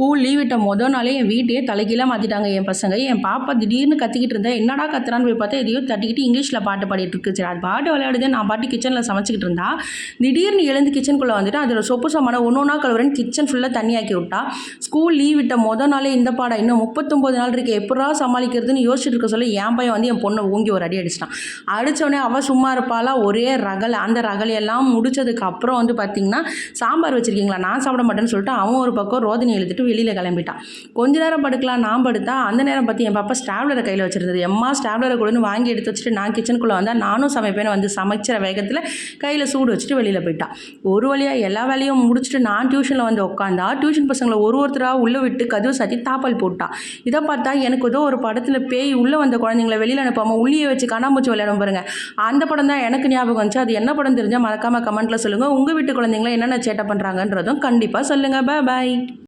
School leave விட்ட மொதல் நாளே என் வீட்டையே தலைக்கீழாக மாற்றிட்டாங்க என் பசங்க. என் பாப்பா திடீர்னு கத்திக்கிட்டு இருந்தேன் என்னடா கத்துறான்னு போய் பார்த்தா எதையோ தட்டிக்கிட்டு இங்கிலீஷில் பாட்டு பாடிட்டு இருக்கு. சரி அது பாட்டு விளையாடுது நான் பாட்டு கிச்சனில் சமைச்சிக்கிட்டு இருந்தா திடீர்னு எழுந்து கிச்சனுக்குள்ளே வந்துட்டு அதோட சொப்பு சாமான ஒன்று ஒன்றா கழுவுறேன்னு கிச்சன் ஃபுல்லாக தண்ணியாக்கி விட்டா. ஸ்கூல் லீவ் விட்ட மொதல் நாளே இந்த பாடம் இன்னும் முப்பத்தொம்போது நாள் இருக்கு. எப்படா சமாளிக்கிறதுன்னு யோசிச்சுட்டு இருக்க சொல்ல என் பையன் வந்து என் பொண்ணை ஊங்கி ஒரு அடி அடிச்சிட்டான். அடித்தோடனே அவள் சும்மா இருப்பாளா? ஒரே ரகலை. அந்த ரகலையெல்லாம் முடிச்சதுக்கு அப்புறம் வந்து பார்த்திங்கன்னா சாம்பார் வச்சுருக்கீங்களா? நான் சாப்பிட மாட்டேன்னு சொல்லிட்டு அவன் ஒரு பக்கம் ரோதனை எழுதிட்டு வெளியில் கிளம்பிட்டான். கொஞ்ச நேரம் படுக்கலாம் நான் படுத்தா அந்த நேரம் பார்த்து என் பாப்பா ஸ்டாப்லரை கையில் வச்சிருந்தது. எம்மா ஸ்டாப்லரை கொடுன்னு வாங்கி எடுத்து வச்சுட்டு நான் கிச்சனுக்குள்ளே வந்தால் நானும் சமைப்பேன்னு வந்து சமைக்கிற வேகத்தில் கையில் சூடு வச்சுட்டு வெளியில் போயிட்டான். ஒரு வழியாக எல்லா வேலையும் முடிச்சுட்டு நான் டியூஷனில் வந்து உட்காந்தா டியூஷன் பசங்களை ஒரு ஒருத்தராக உள்ளே விட்டு கதவு சாத்தி தாப்பால் போட்டான். இதை பார்த்தா எனக்கு ஏதோ ஒரு படத்தில் பேய் உள்ளே வந்த குழந்தைங்கள வெளியில் அனுப்பாமல் உள்ளியை வச்சு கண்ணாமூச்சி விளையாடும் பாருங்க. அந்த படம் தான் எனக்கு ஞாபகம் வந்துச்சு. அது என்ன படம் தெரிஞ்சால் மறக்காமல் கமெண்ட்டில் சொல்லுங்கள் உங்கள் வீட்டு குழந்தைங்கள என்னென்ன சேட்டை பண்ணுறாங்கன்றதும் கண்டிப்பாக சொல்லுங்கள் பை பாய்